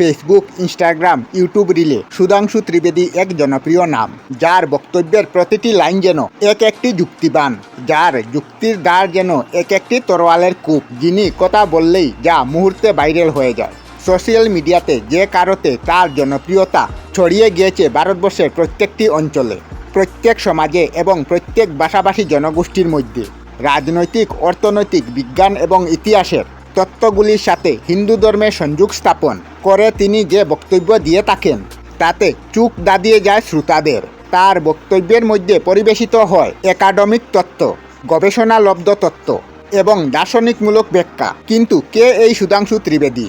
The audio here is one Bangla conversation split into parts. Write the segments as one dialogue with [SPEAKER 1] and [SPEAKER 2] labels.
[SPEAKER 1] ফেসবুক ইনস্টাগ্রাম ইউটিউব রিলে সুধাংশু ত্রিবেদী এক জনপ্রিয় নাম, যার বক্তব্যের প্রতিটি লাইন যেন এক একটি যুক্তিবান, যার যুক্তির দ্বার যেন এক একটি তরোয়ালের কূপ, যিনি কথা বললেই যা মুহূর্তে ভাইরাল হয়ে যায়। সোশ্যাল মিডিয়াতে যে কারোতে তার জনপ্রিয়তা ছড়িয়ে গিয়েছে ভারতবর্ষের প্রত্যেকটি অঞ্চলে, প্রত্যেক সমাজে এবং প্রত্যেক ভাষাভাষী জনগোষ্ঠীর মধ্যে। রাজনৈতিক, অর্থনৈতিক, বিজ্ঞান এবং ইতিহাসের তত্ত্বগুলির সাথে হিন্দু ধর্মের সংযোগ স্থাপন করে তিনি যে বক্তব্য দিয়ে থাকেন, তাতে চুক দাদিয়ে যায় শ্রোতাদের। তার বক্তব্যের মধ্যে পরিবেশিত হয় একাডেমিক তত্ত্ব গবেষণালব্ধ তত্ত্ব এবং দার্শনিকমূলক ব্যাখ্যা। কিন্তু কে এই সুধাংশু ত্রিবেদী?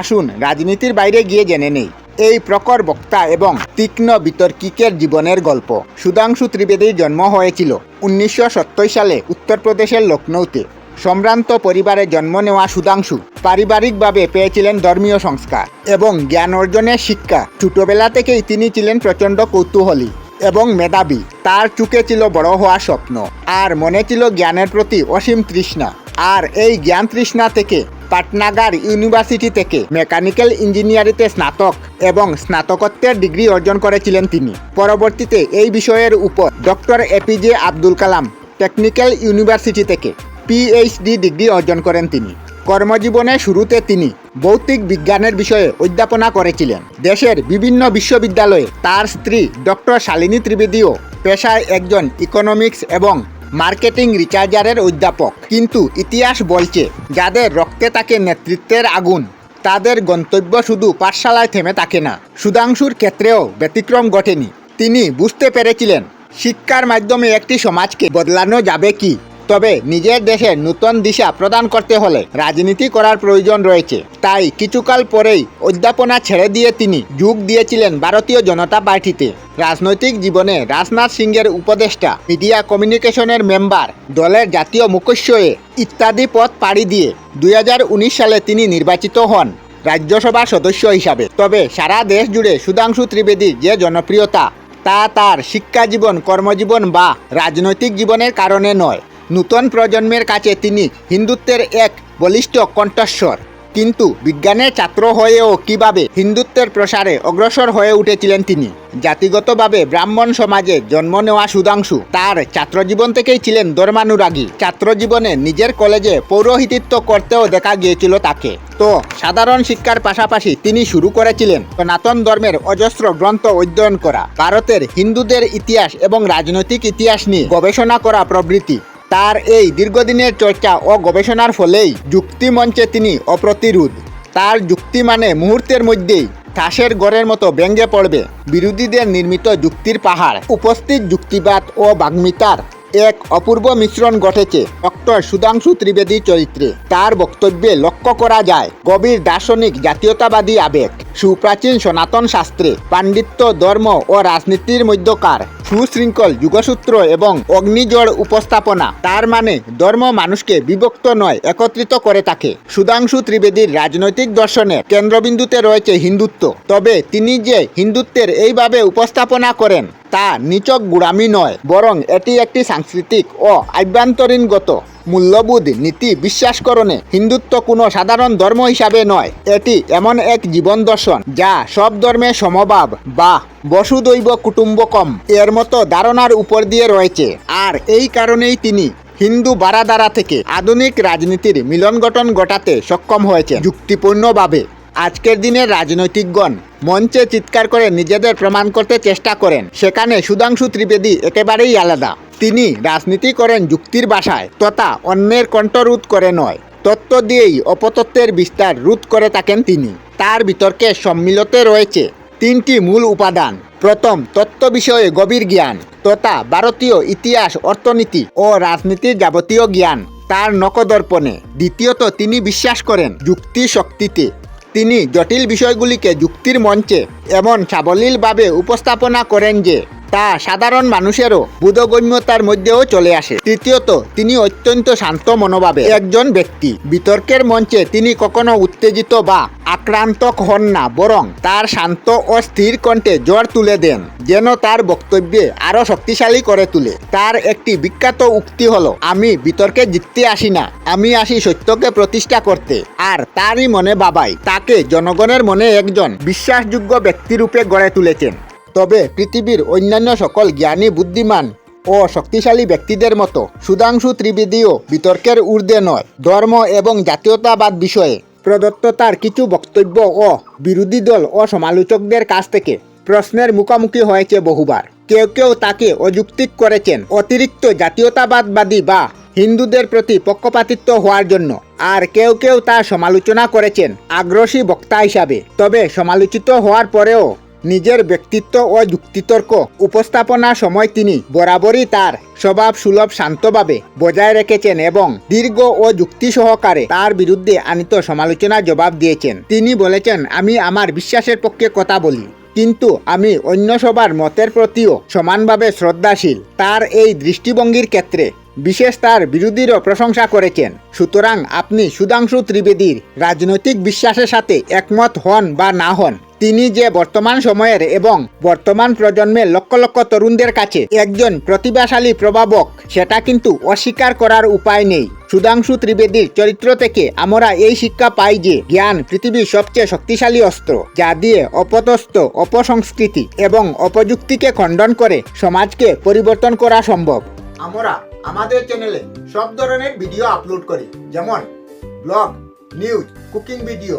[SPEAKER 1] আসুন রাজনীতির বাইরে গিয়ে জেনে নেই। এই প্রকর বক্তা এবং তীক্ষ্ণ বিতর্কিকের জীবনের গল্প। সুধাংশু ত্রিবেদীর জন্ম হয়েছিল উনিশশো সত্তর সালে উত্তরপ্রদেশের লখনৌতে সম্ভ্রান্ত পরিবারে জন্ম নেওয়া সুধাংশু পারিবারিকভাবে পেয়েছিলেন ধর্মীয় সংস্কার এবং জ্ঞান অর্জনের শিক্ষা। ছোটবেলা থেকেই তিনি ছিলেন প্রচণ্ড কৌতূহলী এবং মেধাবী। তার চুকে ছিল বড় হওয়ার স্বপ্ন। আর মনে ছিল জ্ঞানের প্রতি অসীম তৃষ্ণা। আর এই জ্ঞান তৃষ্ণা থেকে পাটনাগার ইউনিভার্সিটি থেকে মেকানিক্যাল ইঞ্জিনিয়ারিংতে স্নাতক এবং স্নাতকোত্তর ডিগ্রি অর্জন করেছিলেন তিনি। পরবর্তীতে এই বিষয়ের উপর doctor APJ Abdul Kalam technical university থেকে পিএইচডি ডিগ্রি অর্জন করেন তিনি। কর্মজীবনের শুরুতে তিনি ভৌতিক বিজ্ঞানের বিষয়ে অধ্যাপনা করেছিলেন। দেশের বিভিন্ন বিশ্ববিদ্যালয়ে তার স্ত্রী ডক্টর শালিনী ত্রিবেদীও পেশায় একজন ইকোনমিক্স এবং মার্কেটিং রিচার্জারের অধ্যাপক। কিন্তু ইতিহাস বলছে, যাদের রক্তে থাকে নেতৃত্বের আগুন, তাদের গন্তব্য শুধু পাঠশালায় থেমে থাকে না, সুধাংশুর ক্ষেত্রেও ব্যতিক্রম ঘটেনি। তিনি বুঝতে পেরেছিলেন, শিক্ষার মাধ্যমে একটি সমাজকে বদলানো যাবে কি? তবে নিজের দেশে নূতন দিশা প্রদান করতে হলে রাজনীতি করার প্রয়োজন রয়েছে। তাই কিছুকাল পরেই অধ্যাপনা ছেড়ে দিয়ে তিনি যোগ দিয়েছিলেন ভারতীয় জনতা পার্টিতে। রাজনৈতিক জীবনে রাজনাথ সিংয়ের উপদেষ্টা, মিডিয়া কমিউনিকেশনের মেম্বার, দলের জাতীয় মুখস্যয়ে ইত্যাদি পদ পাড়ি দিয়ে দুই হাজার উনিশ সালে তিনি নির্বাচিত হন রাজ্যসভার সদস্য হিসাবে। তবে সারা দেশ জুড়ে সুধাংশু ত্রিবেদীর যে জনপ্রিয়তা, তা তার শিক্ষা জীবন কর্মজীবন বা রাজনৈতিক জীবনের কারণে নয়। নূতন প্রজন্মের কাছে তিনি হিন্দুত্বের এক বলিষ্ঠ কণ্ঠস্বর। কিন্তু বিজ্ঞানের ছাত্র হয়েও কীভাবে হিন্দুত্বের প্রসারে অগ্রসর হয়ে উঠেছিলেন তিনি? জাতিগতভাবে ব্রাহ্মণ সমাজে জন্ম নেওয়া সুধাংশু তার ছাত্রজীবন থেকেই ছিলেন ধর্মানুরাগী। ছাত্রজীবনে নিজের কলেজে পৌরোহিতিত্ব করতেও দেখা গিয়েছিল তাকে। তো সাধারণ শিক্ষার পাশাপাশি তিনি শুরু করেছিলেন সনাতন ধর্মের অজস্র গ্রন্থ অধ্যয়ন করা। ভারতের হিন্দুদের ইতিহাস এবং রাজনৈতিক ইতিহাস নিয়ে গবেষণা করা প্রভৃতি। তার এই দীর্ঘদিনের চর্চা ও গবেষণার ফলেই যুক্তি মঞ্চে তিনি অপ্রতিরোধ। তার যুক্তি মানে মুহূর্তের মধ্যেই ঠাসের গড়ের মতো ব্যঙ্গে পড়বে বিরোধীদের নির্মিত যুক্তির পাহাড়। উপস্থিত যুক্তিবাদ ও বাগ্মিতার এক অপূর্ব মিশ্রণ ঘটেছে। ডক্টর সুধাংশু ত্রিবেদী চরিত্রে। তার বক্তব্যে লক্ষ্য করা যায়, গভীর দার্শনিক জাতীয়তাবাদী আবেগ, সুপ্রাচীন সনাতন শাস্ত্রে পাণ্ডিত্য ধর্ম ও রাজনীতির মধ্যকার সুশৃঙ্খল যুগসূত্র এবং অগ্নিজড় উপস্থাপনা, তার মানে ধর্ম মানুষকে বিভক্ত নয়, একত্রিত করে থাকে। সুধাংশু ত্রিবেদীর রাজনৈতিক দর্শনের কেন্দ্রবিন্দুতে রয়েছে হিন্দুত্ব। তবে তিনি যে হিন্দুত্বের এইভাবে উপস্থাপনা করেন তা নিচক গুড়ামি নয়, বরং এটি একটি সাংস্কৃতিক ও আভ্যন্তরীণগত মূল্যবোধ নীতি বিশ্বাসকরণে হিন্দুত্ব কোনো সাধারণ ধর্ম হিসাবে নয়। এটি এমন এক জীবন দর্শন যা সব ধর্মে সমভাব বা বসুদৈব কুটুম্বকম এর মতো ধারণার উপর দিয়ে রয়েছে। আর এই কারণেই তিনি হিন্দু বারাদারা থেকে আধুনিক রাজনীতির মিলন গঠন ঘটাতে সক্ষম হয়েছে যুক্তিপূর্ণভাবে আজকের দিনের রাজনৈতিকগণ মঞ্চে চিৎকার করে নিজেদের প্রমাণ করতে চেষ্টা করেন। সেখানে সুধাংশু ত্রিবেদী একেবারেই আলাদা। তিনি রাজনীতি করেন যুক্তির ভাষায় তথা অন্যের কণ্ঠরোধ করে নয়। তত্ত্ব দিয়েই অপতত্ত্বের বিস্তার রোধ করে থাকেন তিনি। তার বিতর্কে সম্মিলতে রয়েছে তিনটি মূল উপাদান। প্রথম, তত্ত্ব বিষয়ে গভীর জ্ঞান তথা ভারতীয় ইতিহাস, অর্থনীতি ও রাজনীতির যাবতীয় জ্ঞান। তার নকদর্পণে। দ্বিতীয়ত, তিনি বিশ্বাস করেন যুক্তি শক্তিতে তিনি জটিল বিষয়গুলিকে যুক্তির মঞ্চে এমন সাবলীলভাবে উপস্থাপনা করেন যে তা সাধারণ মানুষেরও বোধগম্যতার মধ্যেও চলে আসে। তৃতীয়ত, তিনি অত্যন্ত শান্ত মনোভাবে একজন ব্যক্তি। বিতর্কের মঞ্চে তিনি কখনো উত্তেজিত বা আক্রান্ত হন না, বরং তার শান্ত ও স্থির কণ্ঠে জ্বর তুলে দেন, যেন তার বক্তব্যে আরও শক্তিশালী করে তুলে। তার একটি বিখ্যাত উক্তি হলো, আমি বিতর্কে জিততে আসি না, আমি আসি সত্যকে প্রতিষ্ঠা করতে। আর তারই মনে বাবাই তাকে জনগণের মনে একজন বিশ্বাসযোগ্য ব্যক্তিরূপে গড়ে তুলেছেন। তবে পৃথিবীর অন্যান্য সকল জ্ঞানী, বুদ্ধিমান ও শক্তিশালী ব্যক্তিদের মতো সুধাংশু ত্রিবেদীও বিতর্কের ঊর্ধ্বে নয়। ধর্ম এবং জাতীয়তাবাদ বিষয়ে প্রদত্ত তার কিছু বক্তব্য ও বিরোধী দল ও সমালোচকদের কাছ থেকে প্রশ্নের মুখোমুখি হয়েছে বহুবার। কেউ কেউ তাকে অযৌক্তিক করেছেন অতিরিক্ত জাতীয়তাবাদবাদী বা হিন্দুদের প্রতি পক্ষপাতিত্ব হওয়ার জন্য। আর কেউ কেউ তা সমালোচনা করেছেন আগ্রসী বক্তা হিসাবে। তবে সমালোচিত হওয়ার পরেও নিজের ব্যক্তিত্ব ও যুক্তিতর্ক উপস্থাপনার সময় তিনি বরাবরই তার স্বভাব সুলভ শান্তভাবে বজায় রেখেছেন এবং দীর্ঘ ও যুক্তি সহকারে তার বিরুদ্ধে আনিত সমালোচনা জবাব দিয়েছেন। তিনি বলেছেন, আমি আমার বিশ্বাসের পক্ষে কথা বলি, কিন্তু আমি অন্য সবার মতের প্রতিও সমানভাবে শ্রদ্ধাশীল। তার এই দৃষ্টিভঙ্গির ক্ষেত্রে বিশেষ তার বিরোধীরও প্রশংসা করেছেন। সুতরাং আপনি সুধাংশু ত্রিবেদীর রাজনৈতিক বিশ্বাসের সাথে একমত হন বা না হন তিনি যে বর্তমান সময়ের এবং বর্তমান প্রজন্মের লক্ষ লক্ষ তরুণদের কাছে একজন প্রতিভাশালী প্রভাবক, সেটা কিন্তু অস্বীকার করার উপায় নেই। সুধাংশু ত্রিবেদীর চরিত্র থেকে আমরা এই শিক্ষা পাই যে, জ্ঞান পৃথিবীর সবচেয়ে শক্তিশালী অস্ত্র, যা দিয়ে অপতস্থ অপসংস্কৃতি এবং অপযুক্তিকে খণ্ডন করে সমাজকে পরিবর্তন করা সম্ভব। আমরা আমাদের চ্যানেলে সব ধরনের ভিডিও আপলোড করি, যেমন ব্লগ নিউজ কুকিং ভিডিও